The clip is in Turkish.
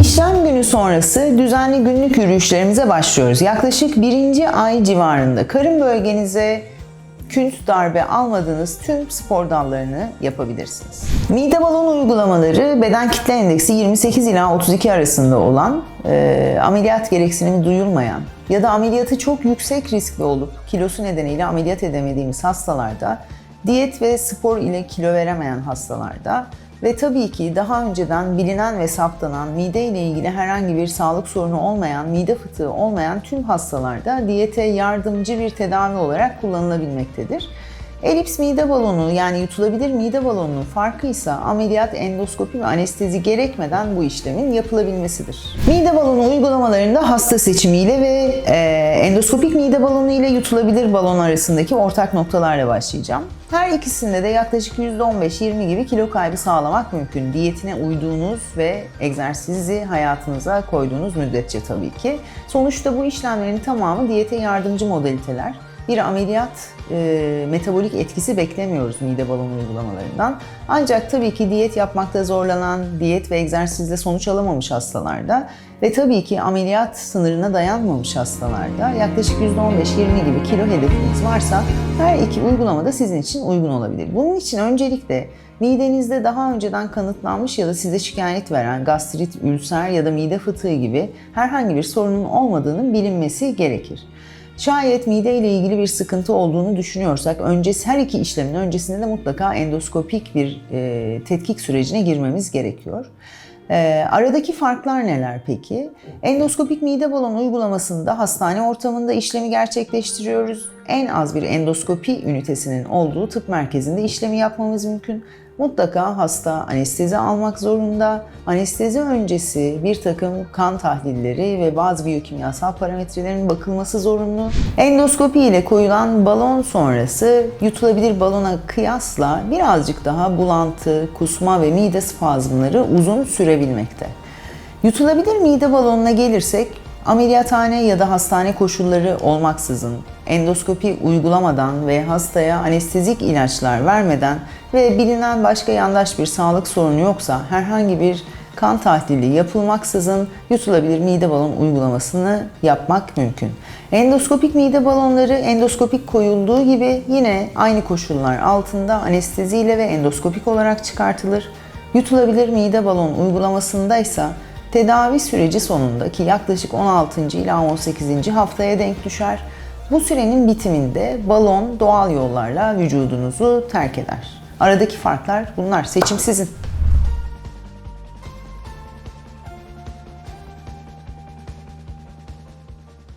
İşlem günü sonrası düzenli günlük yürüyüşlerimize başlıyoruz. Yaklaşık birinci ay civarında karın bölgenize künt darbe almadığınız tüm spor dallarını yapabilirsiniz. Mide balon uygulamaları beden kitle endeksi 28 ila 32 arasında olan, e, ameliyat gereksinimi duyulmayan ya da ameliyatı çok yüksek riskli olup kilosu nedeniyle ameliyat edemediğimiz hastalarda, diyet ve spor ile kilo veremeyen hastalarda ve tabii ki daha önceden bilinen ve saptanan mide ile ilgili herhangi bir sağlık sorunu olmayan, mide fıtığı olmayan tüm hastalarda diyete yardımcı bir tedavi olarak kullanılabilmektedir. Elips mide balonu yani yutulabilir mide balonunun farkı ise ameliyat, endoskopi ve anestezi gerekmeden bu işlemin yapılabilmesidir. Mide balonu uygulamalarında hasta seçimiyle ve e, endoskopik mide balonu ile yutulabilir balon arasındaki ortak noktalarla başlayacağım. Her ikisinde de yaklaşık %15-20 gibi kilo kaybı sağlamak mümkün. Diyetine uyduğunuz ve egzersizi hayatınıza koyduğunuz müddetçe tabii ki. Sonuçta bu işlemlerin tamamı diyete yardımcı modaliteler bir ameliyat e, metabolik etkisi beklemiyoruz mide balonu uygulamalarından. Ancak tabii ki diyet yapmakta zorlanan, diyet ve egzersizle sonuç alamamış hastalarda ve tabii ki ameliyat sınırına dayanmamış hastalarda yaklaşık %15-20 gibi kilo hedefiniz varsa her iki uygulama da sizin için uygun olabilir. Bunun için öncelikle midenizde daha önceden kanıtlanmış ya da size şikayet veren gastrit, ülser ya da mide fıtığı gibi herhangi bir sorunun olmadığının bilinmesi gerekir. Şayet mide ile ilgili bir sıkıntı olduğunu düşünüyorsak öncesi her iki işlemin öncesinde de mutlaka endoskopik bir e, tetkik sürecine girmemiz gerekiyor. E, aradaki farklar neler peki? Endoskopik mide balonu uygulamasında hastane ortamında işlemi gerçekleştiriyoruz. En az bir endoskopi ünitesinin olduğu tıp merkezinde işlemi yapmamız mümkün. Mutlaka hasta anestezi almak zorunda. Anestezi öncesi bir takım kan tahlilleri ve bazı biyokimyasal parametrelerin bakılması zorunlu. Endoskopi ile koyulan balon sonrası yutulabilir balona kıyasla birazcık daha bulantı, kusma ve mide spazmları uzun sürebilmekte. Yutulabilir mide balonuna gelirsek Ameliyathane ya da hastane koşulları olmaksızın endoskopi uygulamadan ve hastaya anestezik ilaçlar vermeden ve bilinen başka yandaş bir sağlık sorunu yoksa herhangi bir kan tahlili yapılmaksızın yutulabilir mide balon uygulamasını yapmak mümkün. Endoskopik mide balonları endoskopik koyulduğu gibi yine aynı koşullar altında anesteziyle ve endoskopik olarak çıkartılır. Yutulabilir mide balon uygulamasında ise Tedavi süreci sonundaki yaklaşık 16. ila 18. haftaya denk düşer. Bu sürenin bitiminde balon doğal yollarla vücudunuzu terk eder. Aradaki farklar bunlar. Seçim sizin.